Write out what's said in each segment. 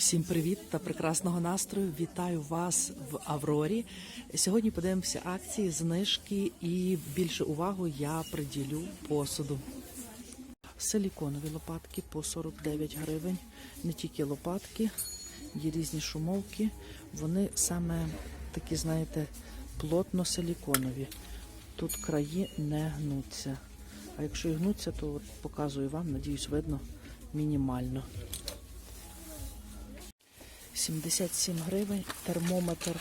Всім привіт та прекрасного настрою. Вітаю вас в Аврорі. Сьогодні подивимося акції, знижки і більше увагу я приділю посуду. Силіконові лопатки по 49 гривень. Не тільки лопатки, є різні шумовки. Вони саме такі, знаєте, плотно силіконові. Тут краї не гнуться. А якщо і гнуться, то от показую вам, надіюсь, видно мінімально. 77 гривень термометр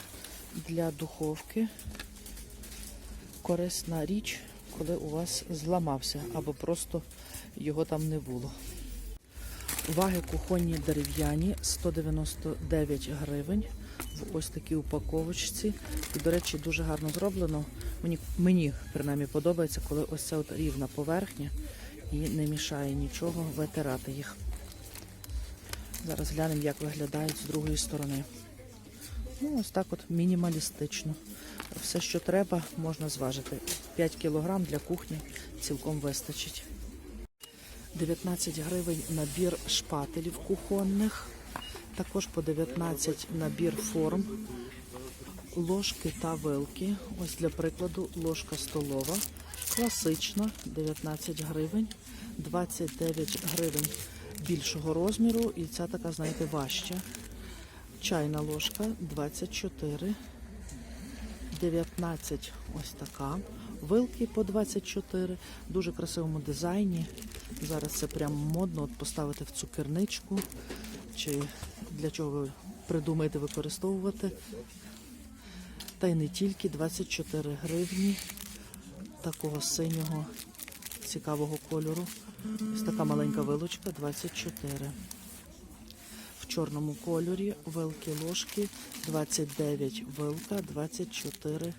для духовки. Корисна річ, коли у вас зламався або просто його там не було. Ваги кухонні дерев'яні 199 гривень в ось такій упаковочці. І, до речі, дуже гарно зроблено. Мені, мені принаймні подобається, коли ось ця от рівна поверхня і не мішає нічого витирати їх. Зараз глянемо, як виглядають з другої сторони. Ну, ось так от мінімалістично. Все, що треба, можна зважити. 5 кг для кухні цілком вистачить. 19 гривень набір шпателів кухонних. Також по 19 набір форм, ложки та вилки. Ось для прикладу ложка столова. Класична 19 гривень, 29 гривень більшого розміру, і ця така, знаєте, важча. Чайна ложка 24, 19 ось така. Вилки по 24, дуже красивому дизайні. Зараз це прям модно от поставити в цукерничку. Чи для чого ви придумаєте використовувати. Та й не тільки 24 гривні такого синього цікавого кольору. Ось така маленька вилочка 24. В чорному кольорі вилки ложки 29 вилка, 24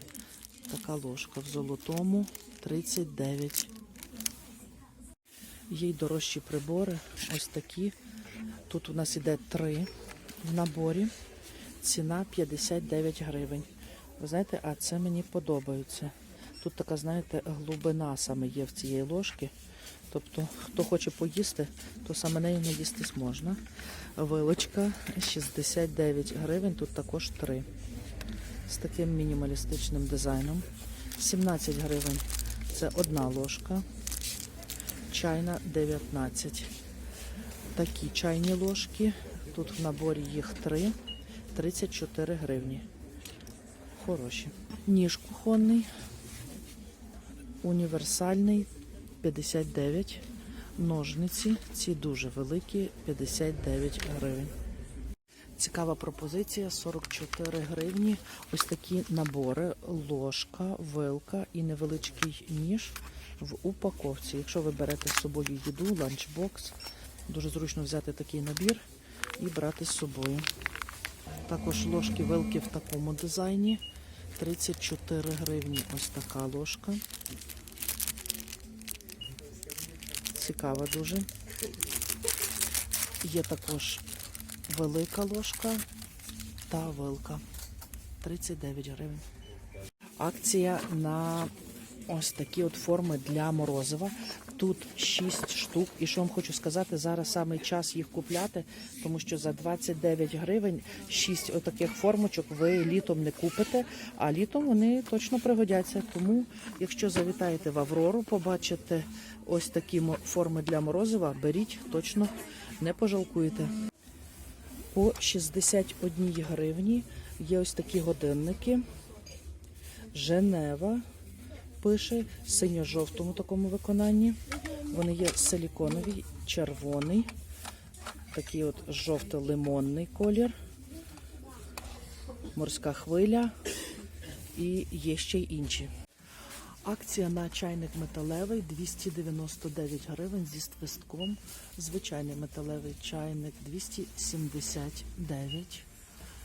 така ложка. В золотому 39. Є й дорожчі прибори. Ось такі. Тут у нас іде три в наборі. Ціна 59 гривень. Ви знаєте, а це мені подобається. Тут така, знаєте, глибина саме є в цієї ложки. Тобто, хто хоче поїсти, то саме нею не їстись можна. Вилочка 69 гривень, тут також 3. З таким мінімалістичним дизайном. 17 гривень це одна ложка. Чайна 19. Такі чайні ложки. Тут в наборі їх 3, 34 гривні. Хороші. Ніж кухонний, універсальний 59. Ножниці, ці дуже великі, 59 гривень. Цікава пропозиція 44 гривні. Ось такі набори, ложка, вилка і невеличкий ніж в упаковці. Якщо ви берете з собою їду, ланчбокс, дуже зручно взяти такий набір і брати з собою. Також ложки вилки в такому дизайні. 34 гривні ось така ложка. Цікава дуже. Є також велика ложка та вилка. 39 гривень. Акція на ось такі от форми для морозива. Тут 6 штук. І що вам хочу сказати, зараз саме час їх купляти, тому що за 29 гривень 6 отаких формочок ви літом не купите, а літом вони точно пригодяться. Тому, якщо завітаєте в Аврору, побачите ось такі форми для морозива, беріть, точно не пожалкуєте. По 61 гривні є ось такі годинники. Женева пише синьо-жовтому такому виконанні. Вони є силіконові, червоний, такий от жовто-лимонний колір, морська хвиля і є ще й інші. Акція на чайник металевий 299 гривень зі свистком. Звичайний металевий чайник 279.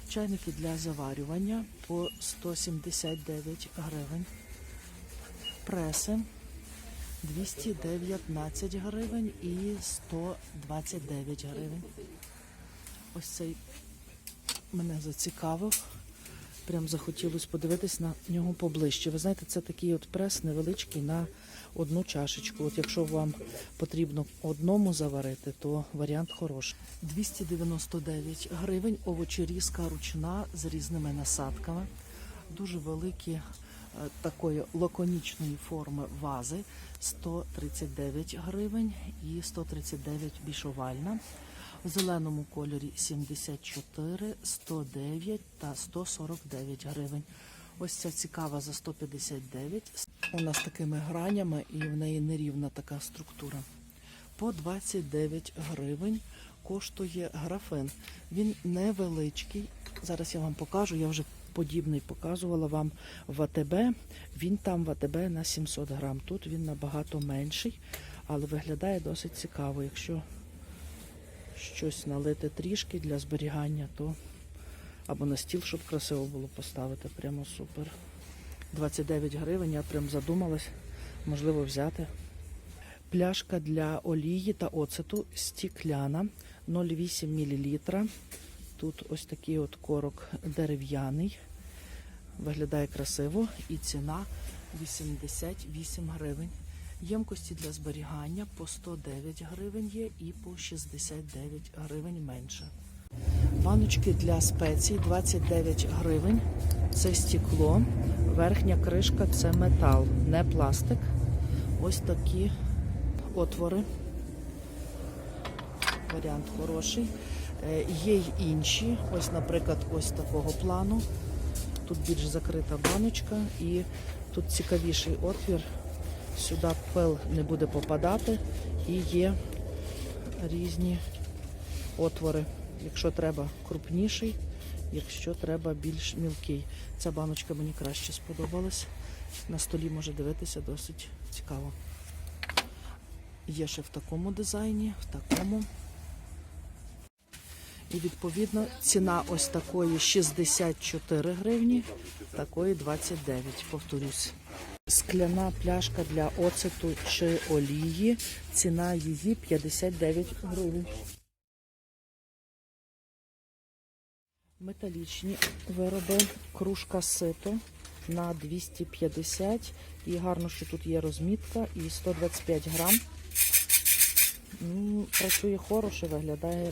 Чайники для заварювання по 179 гривень. Преси 219 гривень і 129 гривень. Ось цей мене зацікавив. Прям захотілося подивитись на нього поближче. Ви знаєте, це такий от прес невеличкий на одну чашечку. От якщо вам потрібно одному заварити, то варіант хороший. 299 гривень, овочерізка ручна з різними насадками. Дуже великі такої лаконічної форми вази 139 гривень і 139 більш овальна. В зеленому кольорі 74, 109 та 149 гривень. Ось ця цікава за 159. Вона з такими гранями і в неї нерівна така структура. По 29 гривень коштує графин. Він невеличкий. Зараз я вам покажу. Я вже подібний показувала вам в АТБ. Він там в АТБ на 700 грам. Тут він набагато менший, але виглядає досить цікаво. Якщо щось налити трішки для зберігання, то або на стіл, щоб красиво було поставити. Прямо супер. 29 гривень, я прям задумалась, можливо, взяти. Пляшка для олії та оцету стікляна 0,8 мл. Тут ось такий от корок дерев'яний. Виглядає красиво і ціна 88 гривень. Ємкості для зберігання по 109 гривень є і по 69 гривень менше. Баночки для спецій 29 гривень. Це стекло. Верхня кришка це метал, не пластик. Ось такі отвори. Варіант хороший. Е, Є й інші. Ось, наприклад, ось такого плану. Тут більш закрита баночка і тут цікавіший отвір. Сюди пил не буде попадати і є різні отвори. Якщо треба крупніший, якщо треба більш мілкий. Ця баночка мені краще сподобалась. На столі може дивитися досить цікаво. Є ще в такому дизайні, в такому. І відповідно ціна ось такої 64 гривні, такої 29, повторюсь. Скляна пляшка для оцету чи олії. Ціна її 59 гривень. Металічні вироби, кружка сито на 250 і гарно, що тут є розмітка і 125 грам. Ну, Працює хороше, виглядає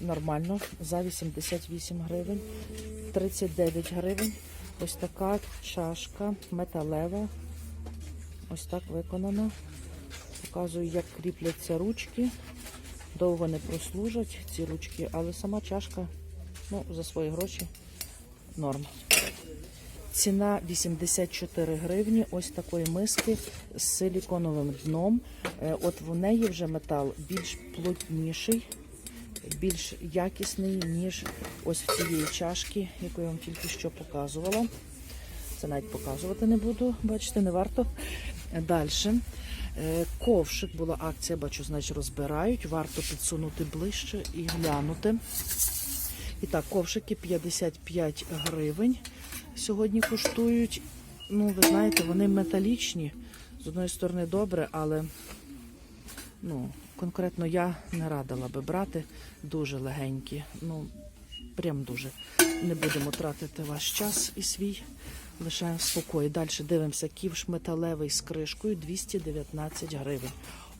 нормально за 88 гривень, 39 гривень. Ось така чашка металева. Ось так виконана. Показую, як кріпляться ручки. Довго не прослужать ці ручки, але сама чашка ну, за свої гроші норм. Ціна 84 гривні. Ось такої миски з силіконовим дном. Е, От в неї вже метал більш плотніший, більш якісний, ніж ось в цієї чашки, яку я вам тільки що показувала. Це навіть показувати не буду, бачите, не варто. Далі. Ковшик була акція, бачу, значить розбирають. Варто підсунути ближче і глянути. І так, ковшики 55 гривень сьогодні коштують. Ну, ви знаєте, вони металічні. З одної сторони добре, але ну, конкретно я не радила би брати дуже легенькі. Ну, прям дуже. Не будемо тратити ваш час і свій. Лишаємо в спокої. Далі дивимося, ківш металевий з кришкою 219 гривень.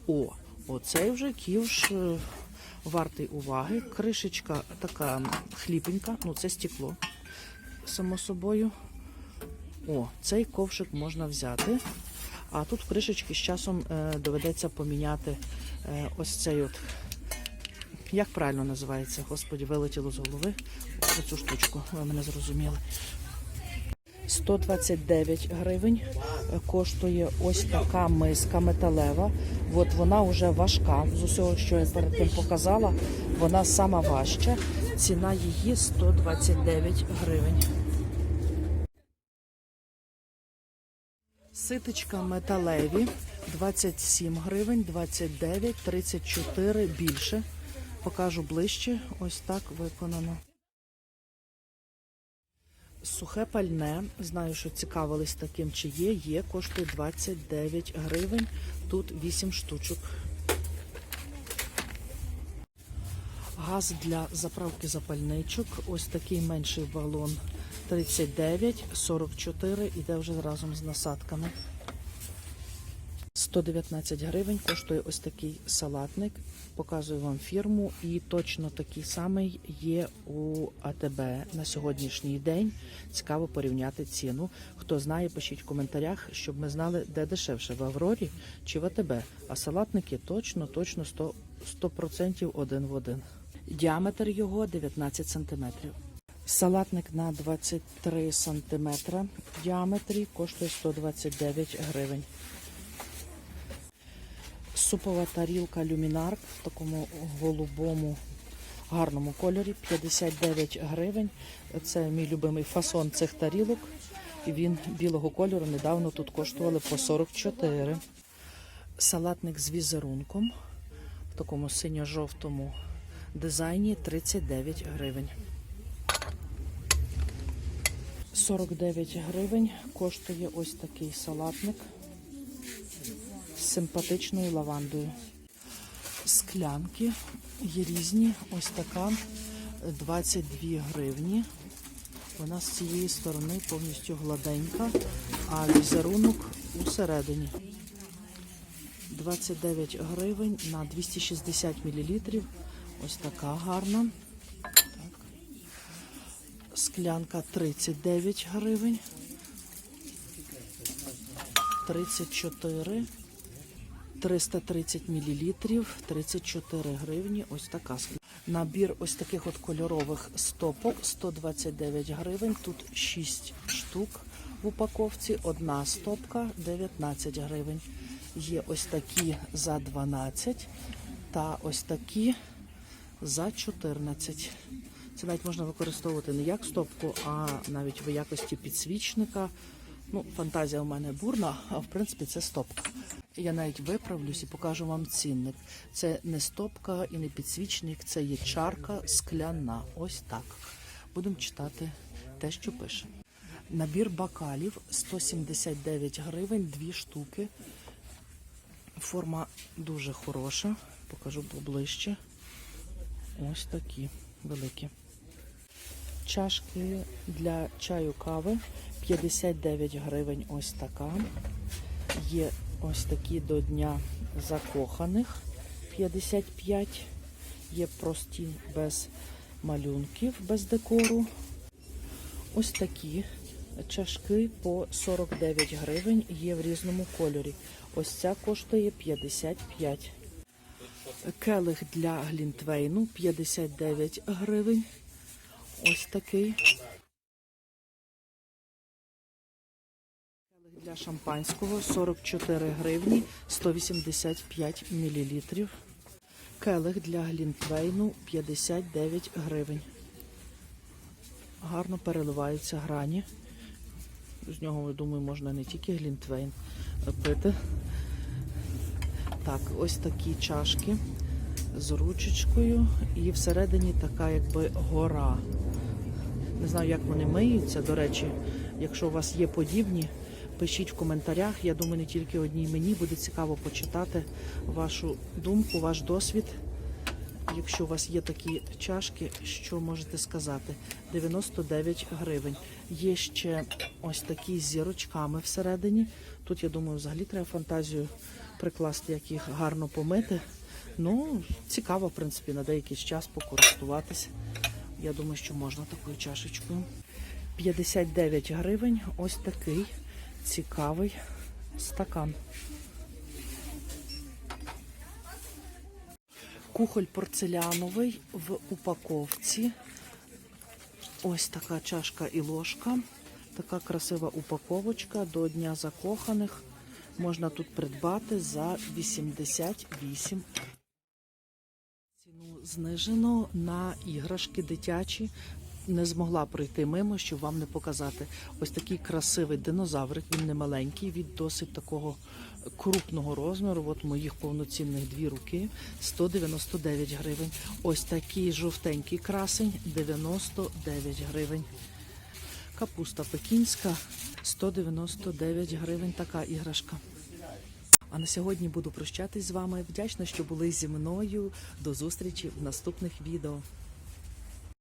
О, оцей вже ківш е, вартий уваги. Кришечка така хліпенька, ну це стекло, само собою. О, цей ковшик можна взяти. А тут кришечки з часом е, доведеться поміняти е, ось цей от. Як правильно називається? Господі, вилетіло з голови оцю штучку. Ви мене зрозуміли. 129 гривень е, коштує ось така миска металева. От вона вже важка. З усього, що я перед тим показала, вона сама важча. Ціна її 129 гривень. Ситочка металеві 27 гривень, 29, 34 більше. Покажу ближче. Ось так виконано. Сухе пальне, знаю, що цікавились таким, чи є, є, коштує 29 гривень, тут 8 штучок. Газ для заправки запальничок, ось такий менший балон 39, 44 іде вже разом з насадками. 119 гривень коштує ось такий салатник. Показую вам фірму, і точно такий самий є у АТБ на сьогоднішній день. Цікаво порівняти ціну. Хто знає, пишіть в коментарях, щоб ми знали, де дешевше в Аврорі чи в АТБ. А салатники точно, точно 100%, 100% один в один. Діаметр його 19 см. Салатник на 23 см в діаметрі коштує 129 гривень. Супова тарілка люмінар в такому голубому гарному кольорі 59 гривень. Це мій любимий фасон цих тарілок. Він білого кольору недавно тут коштували по 44. Салатник з візерунком в такому синьо-жовтому дизайні 39 гривень. 49 гривень коштує ось такий салатник симпатичною лавандою. Склянки є різні. Ось така 22 гривні. Вона з цієї сторони повністю гладенька, а візерунок усередині. 29 гривень на 260 мл. Ось така гарна. Так. Склянка 39 гривень. 34 330 мл, 34 гривні. Ось така. Набір ось таких от кольорових стопок 129 гривень. Тут 6 штук в упаковці. Одна стопка 19 гривень. Є ось такі за 12 та ось такі за 14. Це навіть можна використовувати не як стопку, а навіть в якості підсвічника. Ну, фантазія у мене бурна, а в принципі це стопка. Я навіть виправлюсь і покажу вам цінник. Це не стопка і не підсвічник, це є чарка скляна. Ось так. Будемо читати те, що пише. Набір бокалів 179 гривень, дві штуки. Форма дуже хороша. Покажу поближче. Ось такі великі. Чашки для чаю кави 59 гривень. Ось така. Є ось такі до Дня закоханих 55. Є прості без малюнків, без декору. Ось такі чашки по 49 гривень є в різному кольорі. Ось ця коштує 55. Келих для глінтвейну 59 гривень. Ось такий. Для шампанського 44 гривні 185 мілілітрів. Келих для глінтвейну 59 гривень. Гарно переливаються грані. З нього, я думаю, можна не тільки глінтвейн пити. Так, ось такі чашки з ручечкою, і всередині така якби гора. Не знаю, як вони миються. До речі, якщо у вас є подібні, пишіть в коментарях. Я думаю, не тільки одній мені буде цікаво почитати вашу думку, ваш досвід. Якщо у вас є такі чашки, що можете сказати? 99 гривень. Є ще ось такі з зірочками всередині. Тут, я думаю, взагалі треба фантазію прикласти, як їх гарно помити. Ну, цікаво, в принципі, на деякий час покористуватися. Я думаю, що можна такою чашечкою. 59 гривень. Ось такий цікавий стакан. Кухоль порцеляновий в упаковці. Ось така чашка і ложка. Така красива упаковочка до Дня закоханих. Можна тут придбати за 88. Ціну знижено на іграшки дитячі. Не змогла пройти мимо, щоб вам не показати. Ось такий красивий динозаврик. Він не маленький, від досить такого крупного розміру. От моїх повноцінних дві руки 199 гривень. Ось такий жовтенький красень 99 гривень. Капуста пекінська 199 гривень. Така іграшка. А на сьогодні буду прощатись з вами. Вдячна, що були зі мною. До зустрічі в наступних відео.